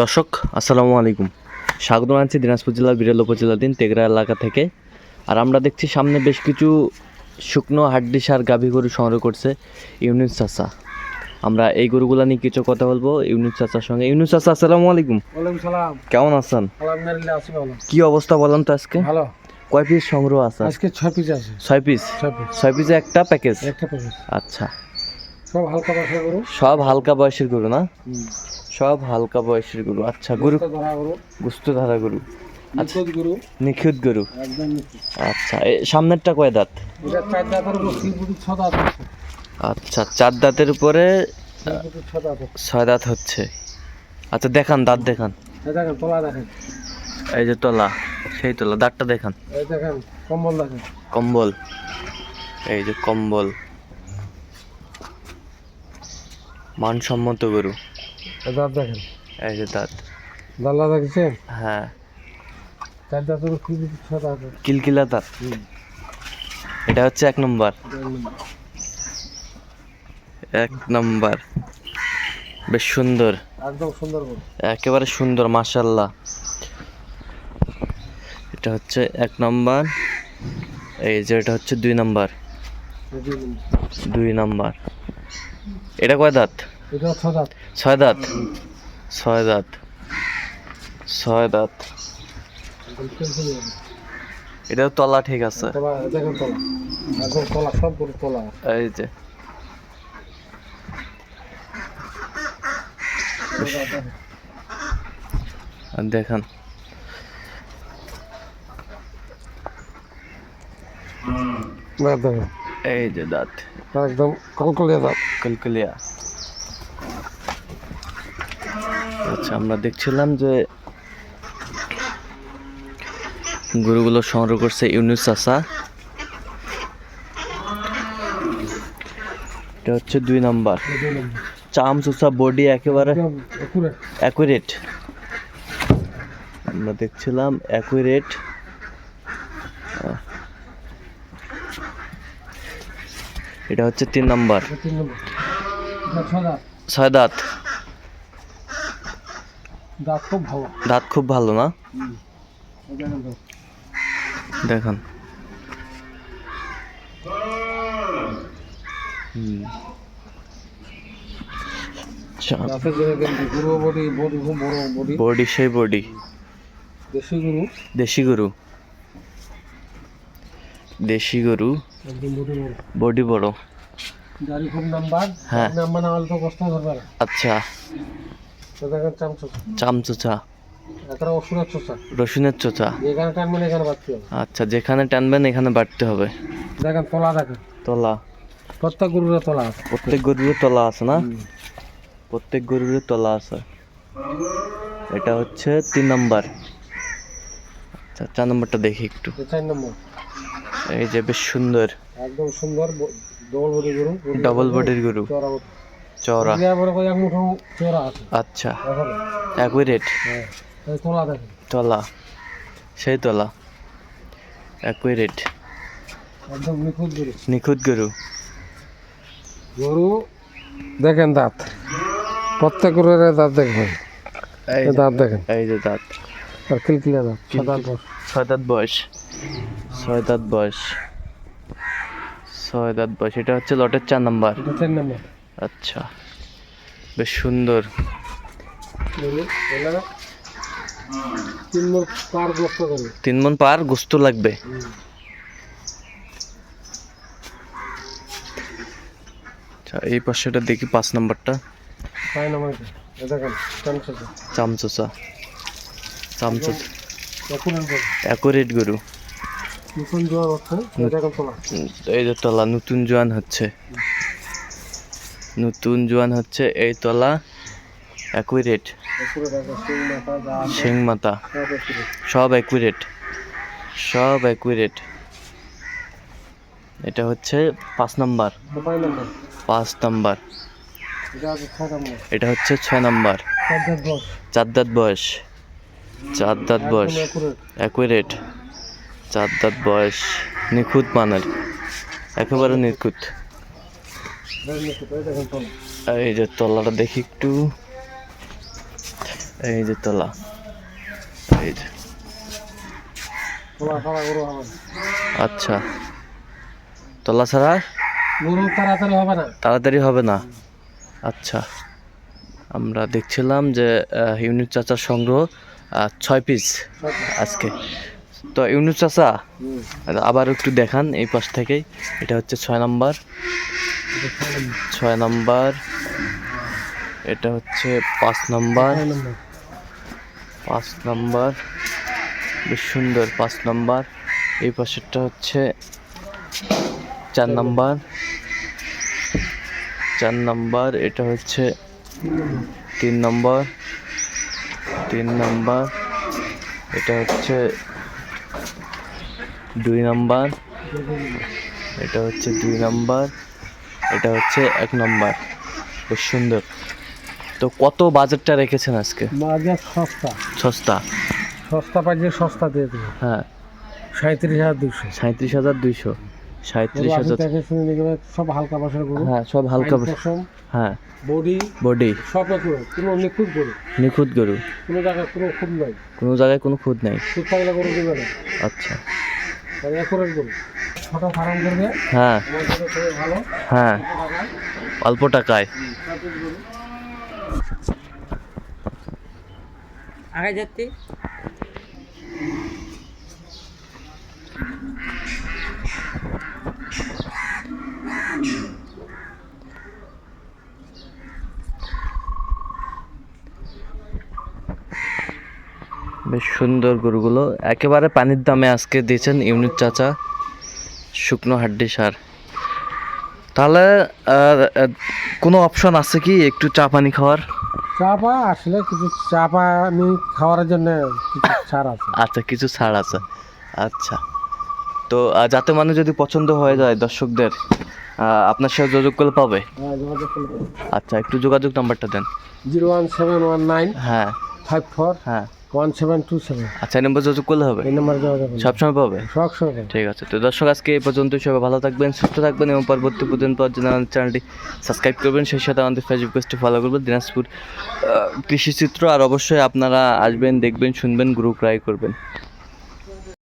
দর্শক আসসালামু আলাইকুম। স্বাগত জানাচ্ছি দিনাজপুর জেলার বিরল উপজেলাধীন তেগরা এলাকা থেকে। আর আমরা দেখছি সামনে বেশ কিছু শুকনো হাড্ডি সার গাভী গরু সংগ্রহ করছে ইউনুস চাচা। আমরা এই গরুগুলা নিয়ে কিছু কথা বলব ইউনুস চাচার সঙ্গে। ইউনুস চাচা আসসালামু আলাইকুম। সালাম। কেমন আছেন? কি অবস্থা বলেন তো আজকে? ভালো। কয় পিস সংগ্রহ আছে? আজকে ছয় পিস আছে। ছয় পিস ছয় পিস ছয় পিসে একটা প্যাকেজ একটা প্যাকেজ আচ্ছা। সব হালকা বাসা করো সব হালকা বয়সের গরু না? সব হালকা বয়সের গরু। আচ্ছা গরু গুস্ত ধারা গরু। নিখুঁত গুরু। গরু। আচ্ছা সামনেরটা কয় দাঁত? আচ্ছা চার দাঁতের উপরে ছয় দাঁত হচ্ছে। আচ্ছা দেখান দাঁত দেখান। এই যে তলা সেই তলা দাঁতটা দেখান কম্বল দেখেন। কম্বল এই যে কম্বল। মানসম্মত গরু। দাঁত দেখেন। এই যে দাঁত। দাল্লা দেখেছেন? হ্যাঁ। চার দাঁত কিলকিলা দাঁত। এটা হচ্ছে এক নম্বর। এক নম্বর। বেশ সুন্দর। একদম সুন্দর একেবারে সুন্দর মাশাল্লাহ এটা হচ্ছে এক নম্বর। এই যে এটা হচ্ছে দুই নম্বর। দুই নম্বর। এটা কয় দাঁত? এটা ছয় দাঁত? ছয় দাঁত। ছয় দাঁত। এটাও তলা ঠিক আছে। এই যে। দেখান। এই যে দাঁত। একদম কলকলিয়া কলকলিয়া। আচ্ছা আমরা দেখছিলাম যে গরুগুলো সংগ্রহ করছে ইউনুস চাষা এটা হচ্ছে দুই নাম্বার। নম্বর। চাম চুষা বডি একেবারে অ্যাকুরেট আমরা দেখছিলাম অ্যাকুরেট এটা হচ্ছে তিন নাম্বার। ছয় দাঁত। দাঁত খুব ভালো। দাঁত খুব ভালো না? দেখেন। বডি সেই বডি। দেশি গুরু। দেশি গরু। দেশি গরু। বডি বড়। গাড়ি খুব নাম্বার। হ্যাঁ। নাম্বার না হলে তো কষ্ট ধরবে না। আচ্ছা। চামচোচা। রসুনের চোচা। আচ্ছা যেখানে টানবেন এখানে বাড়তে হবে। দেখেন তোলা দেখেন। তলা। প্রত্যেক গরুরে তোলা আছে। প্রত্যেক গরুরের তলা আছে না? প্রত্যেক গরুরের তলা আছে। এটা হচ্ছে তিন নম্বর। আচ্ছা চার নম্বরটা দেখি একটু। চার নম্বর। এই যে বেশ সুন্দর। একদম সুন্দর ডবল বডি গরু ডবল বডির গরু। চওড়া এক আছে। আচ্ছা। এখন অ্যাকুরেট হ্যাঁ তোলা দেখেন। তলা। সেই তলা। অ্যাকুরেট একদম নিখুঁত গরু। নিখুঁত গরু। গরু দেখেন দাঁত। প্রত্যেক গরুর দাঁত দেখবেন। এই দাঁত দেখেন। এই যে দাঁত। আর কিলকিলা দাঁত সাদা ছয় দাঁত বয়স। ছয় দাঁত বয়স। ছয় দাঁত বয়স। এটা হচ্ছে লটের চার নাম্বার। আচ্ছা। বেশ সুন্দর। তিন মন পার গোস্ত লাগবে। আচ্ছা এই পাশেটা দেখি পাঁচ নাম্বারটা। চামচোচা। চামচো অ্যাকুরেট গরু। নতুন জোয়ার হচ্ছে এই যে তলা নতুন জোয়ান হচ্ছে। নতুন জোয়ান হচ্ছে এই তলা মাথা শিং মাথা। সব একুরের সব সব এটা হচ্ছে পাঁচ নাম্বার। পাঁচ নাম্বার। এটা হচ্ছে ছয় নাম্বার। চার দাঁত বয়স। চার দাঁত বয়স। অ্যাকুরেট চার দাঁত বয়স। নিখুঁত মানের। একেবারে নিখুঁত। এই যে তলাটা দেখি একটু। এই যে তলা। এই যে। আচ্ছা। তলা ছাড়া তাড়াতাড়ি হবে না তাড়াতাড়ি হবে না। আচ্ছা। আমরা দেখছিলাম যে ইউনিট চাচার সংগ্রহ ছয় পিস আজকে। তো ইউনুস চাচা আবার একটু দেখান এই পাশ থেকেই। এটা হচ্ছে ছয় নাম্বার। ছয় নাম্বার। এটা হচ্ছে পাঁচ নাম্বার। নম্বর। পাঁচ নাম্বার। বেশ সুন্দর পাঁচ নাম্বার। এই পাশেরটা হচ্ছে চার নাম্বার। চার নাম্বার এটা হচ্ছে তিন নম্বর। তিন নম্বর এটা হচ্ছে দুই নাম্বার। এটা হচ্ছে দুই নাম্বার। এটা হচ্ছে এক নাম্বার। বেশ সুন্দর। তো কত বাজেটটা রেখেছেন আজকে? বাজার সস্তা। সস্তা? সস্তা পাইলে সস্তা দিয়ে দেবো। হ্যাঁ। সাঁত্রিশ হাজার দুশো সাঁত্রিশ হাজার দুইশো। সাঁত্রিশ হাজার সব হালকা বাসার গরু। হ্যাঁ সব হালকা হ্যাঁ। Body body. সব রকম কোনো নিখুঁত গরু। নিখুঁত গরু। কোনো জায়গায় কোনো খুব নাই। কোনো জায়গায় কোনো খুঁত নেই। খুব থাকলে গরু দেবে না। আচ্ছা। আর গরু ছোটো ফার্ম করবে। হ্যাঁ। আমার জন্য খুবই ভালো। হ্যাঁ। অল্প টাকায়। আগে যাচ্ছি। বেশ সুন্দর গরুগুলো। একেবারে পানির দামে আজকে দিয়েছেন ইউনিট চাচা শুকনো হাড্ডি সার। তাহলে কোনো অপশন আছে কি একটু চা পানি খাওয়ার? চা পা আসলে কিছু চা পা আমি খাওয়ার জন্য কিছু ছাড় আছে। আচ্ছা কিছু ছাড় আছে। আচ্ছা। তো যাতে মানে যদি পছন্দ হয়ে যায় দর্শকদের আপনার সাথে যোগাযোগ করলে পাবে? হ্যাঁ আচ্ছা একটু যোগাযোগ নাম্বারটা দেন। Zero one seven one nine হ্যাঁ। ফাইভ ফোর হ্যাঁ। ওয়ান সেভেন টু সেভেন আচ্ছা এই নম্বর যোগাযোগ করলে হবে? এই নম্বরে যোগাযোগ সবসময় পাবে? ঠিক আছে তো দর্শক আজকে এই পর্যন্ত সবাই ভালো থাকবেন সুস্থ থাকবেন এবং পরবর্তী পর্যন্ত আমাদের চ্যানেলটি সাবস্ক্রাইব করবেন। সেই সাথে আমাদের ফেসবুক পেজটি ফলো করবেন দিনাজপুর কৃষিচিত্র আর অবশ্যই আপনারা আসবেন দেখবেন শুনবেন গ্রুপ ক্রাই করবেন।